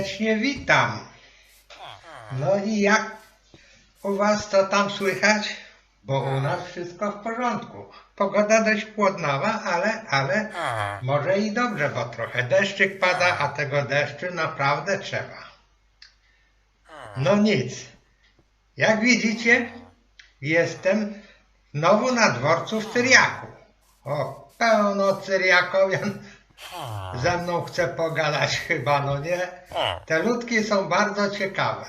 serdecznie witam. No i jak u was to tam słychać? Bo u nas wszystko w porządku. Pogoda dość chłodnawa, ale, ale może i dobrze, bo trochę deszczyk pada, a tego deszczu naprawdę trzeba. No nic. Jak widzicie, jestem znowu na dworcu w Cyriaku. O, pełno Cyriakowian ze mną chce pogadać chyba, no nie? Te ludki są bardzo ciekawe.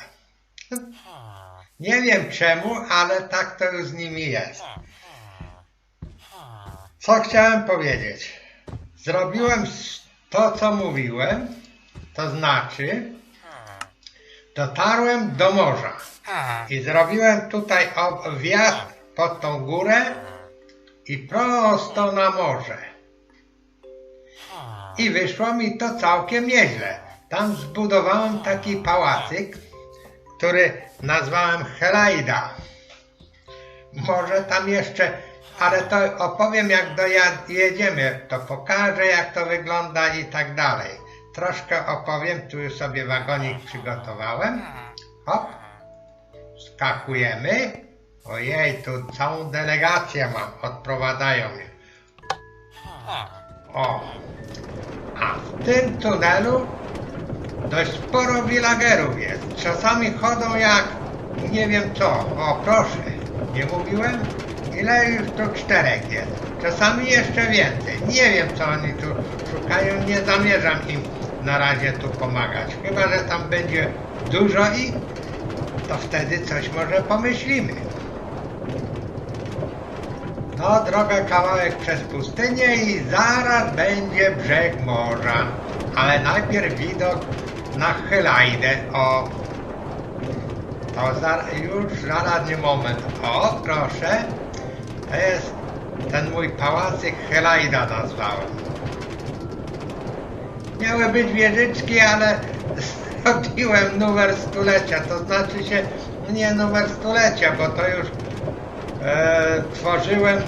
Nie wiem czemu, ale tak to już z nimi jest. Co chciałem powiedzieć? Zrobiłem to, co mówiłem, to znaczy dotarłem do morza. I zrobiłem tutaj wjazd pod tą górę i prosto na morze. I wyszło mi to całkiem nieźle. Tam zbudowałem taki pałacyk, który nazwałem Helaida. Może tam jeszcze, ale to opowiem jak dojedziemy, to pokażę jak to wygląda i tak dalej. Troszkę opowiem, tu już sobie wagonik przygotowałem. Hop, skakujemy. Ojej, tu całą delegację mam, odprowadzają mnie. O, w tym tunelu dość sporo villagerów jest. Czasami chodzą jak nie wiem co. O, proszę, nie mówiłem? Ile już tu czterech jest? Czasami jeszcze więcej. Nie wiem co oni tu szukają, nie zamierzam im na razie tu pomagać. Chyba, że tam będzie dużo ich, to wtedy coś może pomyślimy. No, droga kawałek przez pustynię i zaraz będzie brzeg morza. Ale najpierw widok na Hylajdę. O, to za, już zaraz nie moment. O, proszę. To jest ten mój pałacyk Helajda nazwałem. Miały być wieżyczki, ale zrobiłem numer stulecia. To znaczy się nie numer stulecia, bo to już e, tworzyłem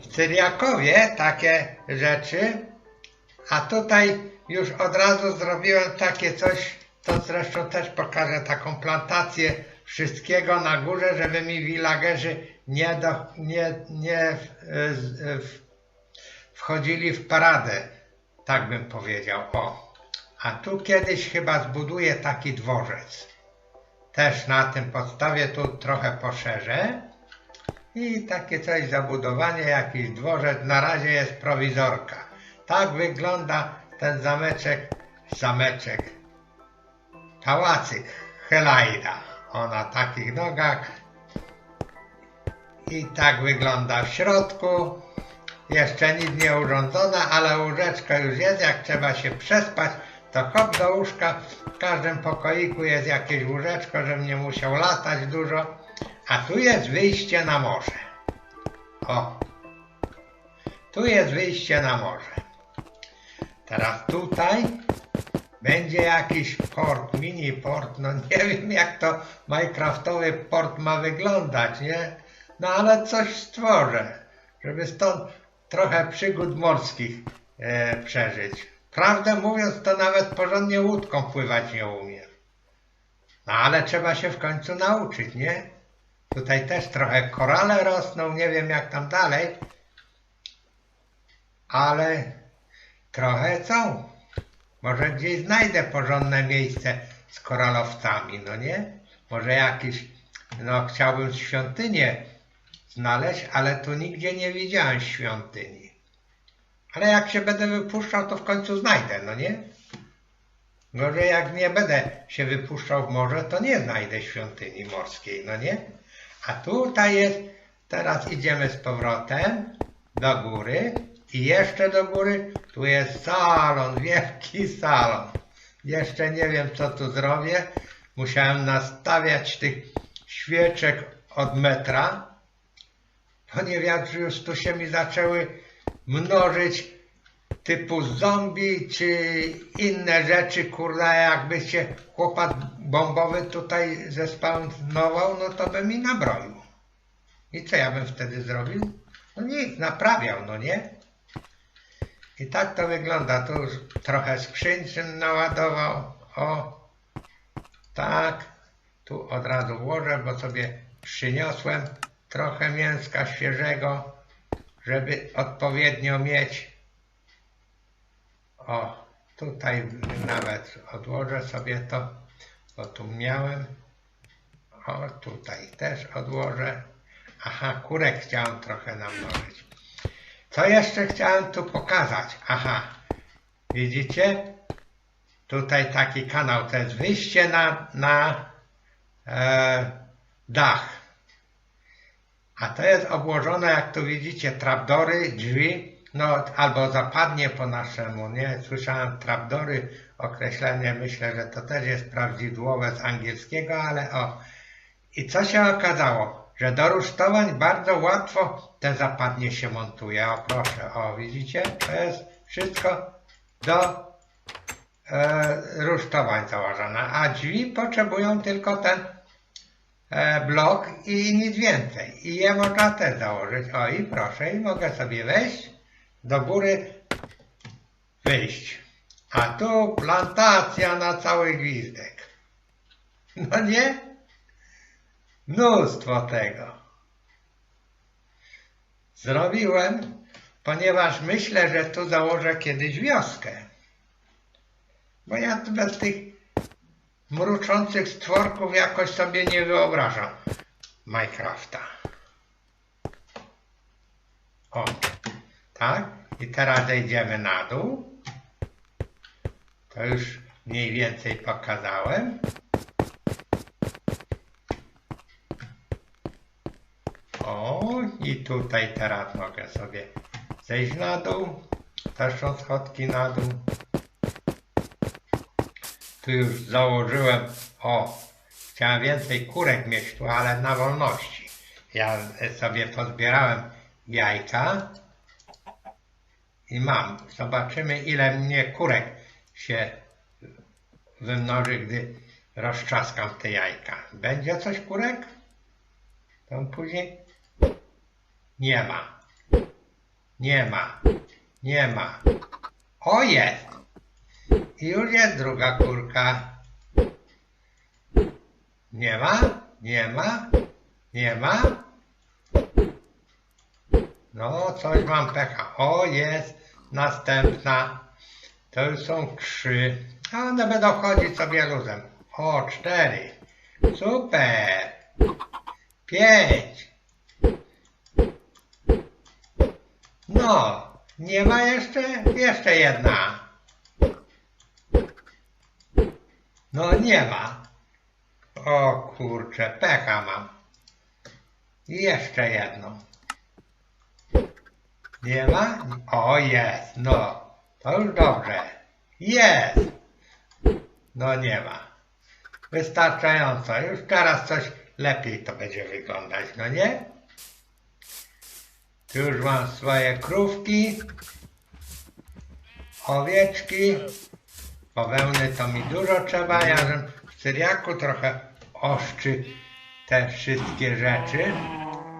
w Cyriakowie takie rzeczy, a tutaj już od razu zrobiłem takie coś, to zresztą też pokażę taką plantację wszystkiego na górze, żeby mi villagerzy nie, do, nie, nie e, z- e, w, wchodzili w paradę, tak bym powiedział. O, a tu kiedyś chyba zbuduję taki dworzec. Też na tym podstawie tu trochę poszerzę. I takie coś zabudowanie, jakiś dworzec, na razie jest prowizorka. Tak wygląda ten zameczek, zameczek, pałacyk Helajda. O na takich nogach. I tak wygląda w środku. Jeszcze nic nie urządzona, ale łóżeczko już jest. Jak trzeba się przespać, to hop do łóżka. W każdym pokoiku jest jakieś łóżeczko, żebym nie musiał latać dużo. A tu jest wyjście na morze. O, tu jest wyjście na morze. Teraz tutaj będzie jakiś port, mini port. No nie wiem jak to Minecraftowy port ma wyglądać, nie? No ale coś stworzę, żeby stąd trochę przygód morskich e, przeżyć. Prawdę mówiąc, to nawet porządnie łódką pływać nie umiem. No ale trzeba się w końcu nauczyć, nie? Tutaj też trochę korale rosną, nie wiem jak tam dalej. Ale trochę są. Może gdzieś znajdę porządne miejsce z koralowcami, no nie? Może jakiś, no chciałbym świątynię znaleźć, ale tu nigdzie nie widziałem świątyni. Ale jak się będę wypuszczał, to w końcu znajdę, no nie? Gorzej jak nie będę się wypuszczał w morze, to nie znajdę świątyni morskiej, no nie? A tutaj jest, teraz idziemy z powrotem do góry i jeszcze do góry, tu jest salon, wielki salon. Jeszcze nie wiem co tu zrobię, musiałem nastawiać tych świeczek od metra, ponieważ już tu się mi zaczęły mnożyć typu zombie czy inne rzeczy, kurde, jakby się chłopak bombowy tutaj zespawnował, no to by mi nabroił. I co ja bym wtedy zrobił? No nic, naprawiał, no nie? I tak to wygląda. Tu już trochę skrzyńczyn naładował. O, tak. Tu od razu włożę, bo sobie przyniosłem trochę mięska świeżego, żeby odpowiednio mieć. O, tutaj nawet odłożę sobie to, bo tu miałem. O, tutaj też odłożę. Aha, kurek chciałem trochę namnożyć. Co jeszcze chciałem tu pokazać? Aha, widzicie? Tutaj taki kanał, to jest wyjście na, na e, dach. A to jest obłożone, jak tu widzicie, trapdory, drzwi, no albo zapadnie po naszemu, nie? Słyszałem trapdory, określenie, myślę, że to też jest prawidłowe z angielskiego, ale o. I co się okazało? Że do rusztowań bardzo łatwo te zapadnie się montuje. O proszę, o widzicie? To jest wszystko do e, rusztowań założone. A drzwi potrzebują tylko ten e, blok i nic więcej. I je można też założyć. O i proszę, i mogę sobie wejść do góry, wyjść. A tu plantacja na cały gwizdek. No nie? Mnóstwo tego. Zrobiłem, ponieważ myślę, że tu założę kiedyś wioskę. Bo ja bez tych mruczących stworków jakoś sobie nie wyobrażam Minecrafta. O, tak? I teraz zejdziemy na dół. To już mniej więcej pokazałem. O, i tutaj teraz mogę sobie zejść na dół. Też są schodki na dół. Tu już założyłem, o, chciałem więcej kurek mieć tu, ale na wolności. Ja sobie pozbierałem jajka i mam. Zobaczymy, ile mnie kurek się wymnoży, gdy rozczaskam te jajka. Będzie coś kurek? Tam później? Nie ma. Nie ma. Nie ma. O jest! I już jest druga kurka. Nie ma? Nie ma? Nie ma? No, coś mam pecha. O, jest następna. To już są trzy. A one będą chodzić sobie luzem. O, cztery. Super. Pięć. No, nie ma jeszcze? Jeszcze jedna. No nie ma. O kurczę, pecha mam. Jeszcze jedno. Nie ma? O, jest, no. To już dobrze. Jest. No nie ma. Wystarczająco. Już teraz coś lepiej to będzie wyglądać, no nie? Już mam swoje krówki, owieczki. Bawełny to mi dużo trzeba. Ja w Syriaku trochę oszczy te wszystkie rzeczy.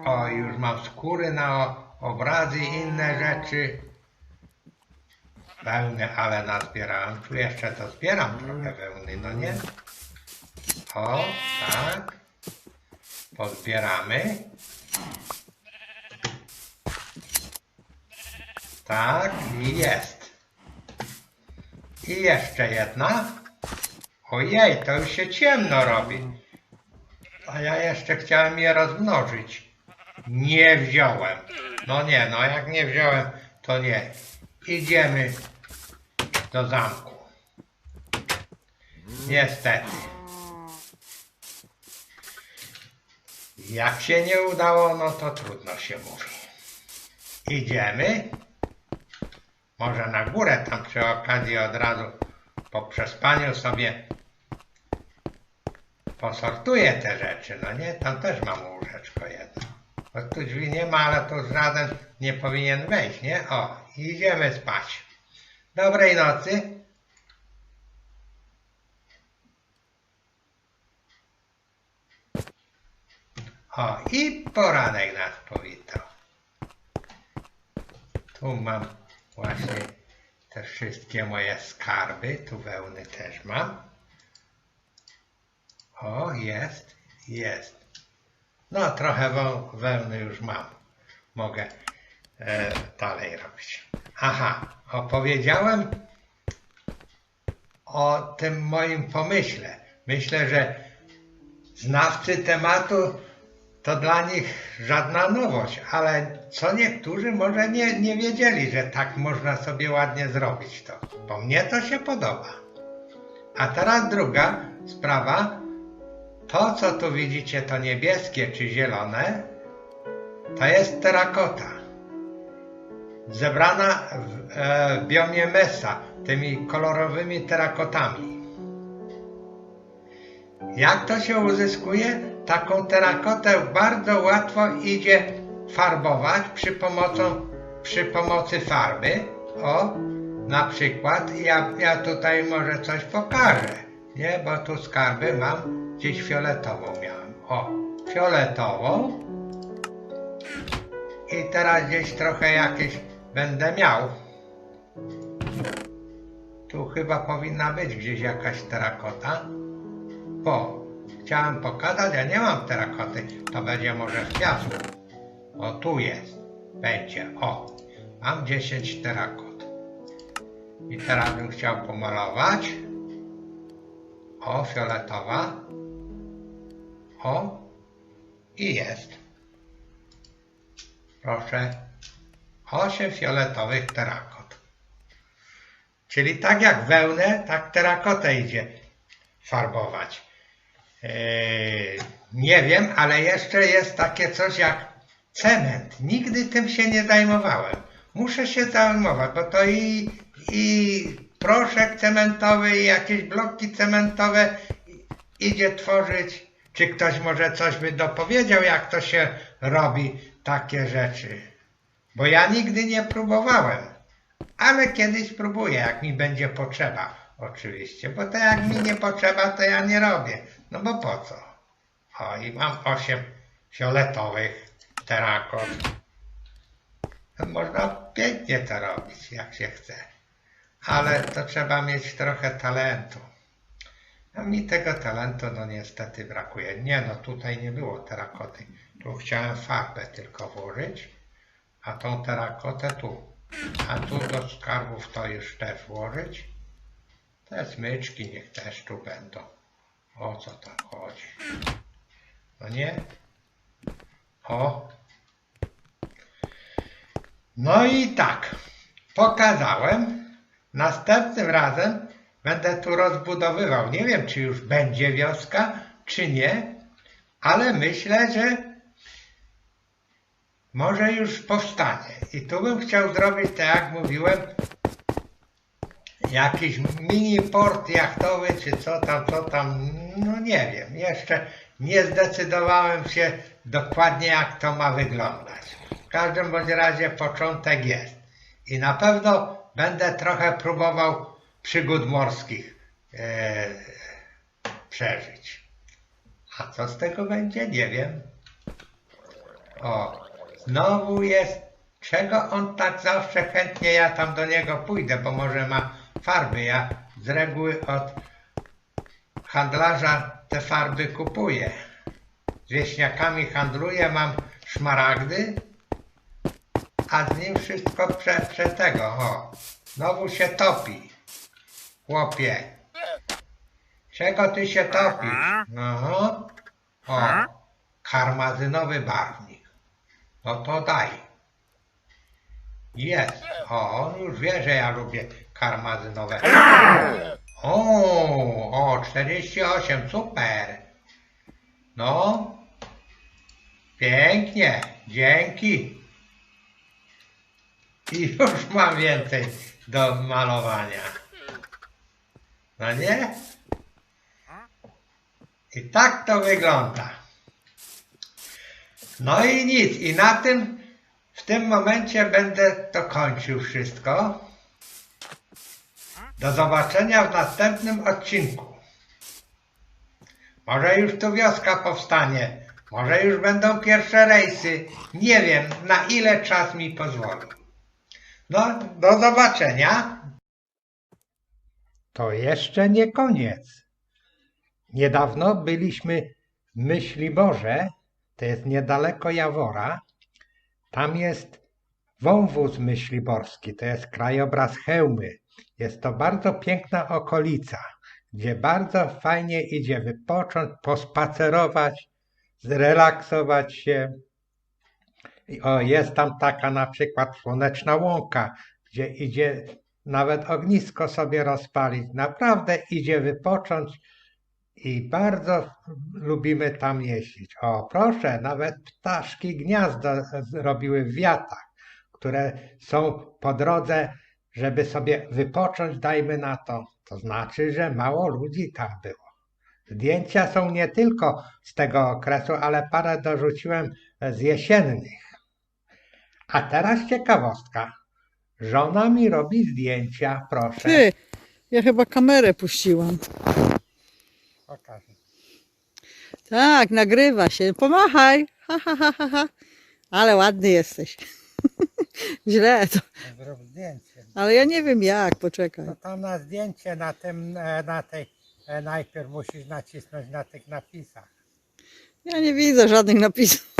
O, już mam skóry na obrazy i inne rzeczy. Wełny, ale nazbierałem. Tu jeszcze to zbieram trochę wełny, no nie? O, tak. Pozbieramy. Tak, jest. I jeszcze jedna. Ojej, to już się ciemno robi. A ja jeszcze chciałem je rozmnożyć. Nie wziąłem. No nie, no jak nie wziąłem, to nie. Idziemy do zamku. Niestety. Jak się nie udało, no to trudno się mówi. Idziemy. Może na górę tam przy okazji od razu po przespaniu sobie posortuję te rzeczy, no nie? Tam też mam łóżeczko jedno. Bo tu drzwi nie ma, ale tu żaden nie powinien wejść, nie? O, idziemy spać. Dobrej nocy. O, i poranek nas powitał. Tu mam właśnie te wszystkie moje skarby. Tu wełny też mam. O, jest, jest. No, trochę weł- wełny już mam. Mogę e, dalej robić. Aha, opowiedziałem o tym moim pomyśle. Myślę, że znawcy tematu to dla nich żadna nowość, ale co niektórzy może nie, nie wiedzieli, że tak można sobie ładnie zrobić to. Bo mnie to się podoba. A teraz druga sprawa. To, co tu widzicie, to niebieskie czy zielone, to jest terakota. Zebrana w, e, w biomie Mesa, tymi kolorowymi terakotami. Jak to się uzyskuje? Taką terakotę bardzo łatwo idzie farbować przy, pomocą, przy pomocy farby. O, na przykład ja, ja tutaj może coś pokażę, nie? Bo tu skarby mam, gdzieś fioletową miałem. O, fioletową. I teraz gdzieś trochę jakieś będę miał. Tu chyba powinna być gdzieś jakaś terakota. Bo chciałem pokazać, ja nie mam terakoty, to będzie może z piasku. O, tu jest. Będzie. O, mam 10 terakot. I teraz bym chciał pomalować. O, fioletowa. O, i jest. Proszę. 8 fioletowych terakot. Czyli tak jak wełnę, tak terakotę idzie farbować. Eee, nie wiem, ale jeszcze jest takie coś jak cement. Nigdy tym się nie zajmowałem. Muszę się zajmować, bo to i, i proszek cementowy, i jakieś bloki cementowe idzie tworzyć. Czy ktoś może coś by dopowiedział, jak to się robi takie rzeczy? Bo ja nigdy nie próbowałem. Ale kiedyś spróbuję, jak mi będzie potrzeba, oczywiście. Bo to jak mi nie potrzeba, to ja nie robię. No bo po co? O, i mam osiem fioletowych terakot. No, Można pięknie to robić, jak się chce. Ale to trzeba mieć trochę talentu. A mi tego talentu, no niestety brakuje. Nie, no tutaj nie było terakoty. Tu chciałem farbę tylko włożyć, a tą terakotę tu. A tu do skarbów to już też włożyć. Te smyczki niech też tu będą. O co tam chodzi? No nie? O. No i tak. Pokazałem. Następnym razem będę tu rozbudowywał. Nie wiem, czy już będzie wioska, czy nie, ale myślę, że może już powstanie. I tu bym chciał zrobić, tak jak mówiłem, jakiś mini port jachtowy, czy co tam, co tam, no nie wiem. Jeszcze nie zdecydowałem się dokładnie, jak to ma wyglądać. W każdym bądź razie początek jest. I na pewno będę trochę próbował przygód morskich e, przeżyć. A co z tego będzie, nie wiem. O, znowu jest. Czego on tak zawsze chętnie ja tam do niego pójdę, bo może ma farby. Ja z reguły od handlarza te farby kupuję. Z wieśniakami handluję, mam szmaragdy, a z nim wszystko prze, prze tego. O, znowu się topi. Chłopie. Czego ty się topisz? Aha. O, karmazynowy barwnik. No to daj. Jest. O, on już wie, że ja lubię karmazynowe. O, o, 48, super. No. Pięknie, dzięki. I już mam więcej do malowania. No nie? I tak to wygląda. No i nic. I na tym, w tym momencie będę to kończył wszystko. Do zobaczenia w następnym odcinku. Może już tu wioska powstanie. Może już będą pierwsze rejsy. Nie wiem, na ile czas mi pozwoli. No, do zobaczenia. to jeszcze nie koniec. Niedawno byliśmy w Myśliborze, to jest niedaleko Jawora. Tam jest wąwóz myśliborski, to jest krajobraz Chełmy. Jest to bardzo piękna okolica, gdzie bardzo fajnie idzie wypocząć, pospacerować, zrelaksować się. O, jest tam taka na przykład słoneczna łąka, gdzie idzie nawet ognisko sobie rozpalić. Naprawdę idzie wypocząć i bardzo lubimy tam jeździć. O, proszę, nawet ptaszki gniazdo zrobiły w wiatach, które są po drodze, żeby sobie wypocząć, dajmy na to. To znaczy, że mało ludzi tam było. Zdjęcia są nie tylko z tego okresu, ale parę dorzuciłem z jesiennych. A teraz ciekawostka. Żona mi robi zdjęcia, proszę. Ty, ja chyba kamerę puściłam. Pokaż. Tak, nagrywa się. Pomachaj. Ha, ha, ha, ha, ha. Ale ładny jesteś. Źle to. Zrób zdjęcie. Ale ja nie wiem jak, poczekaj. No tam na zdjęcie na tym, e, na tej, e, najpierw musisz nacisnąć na tych napisach. Ja nie widzę żadnych napisów.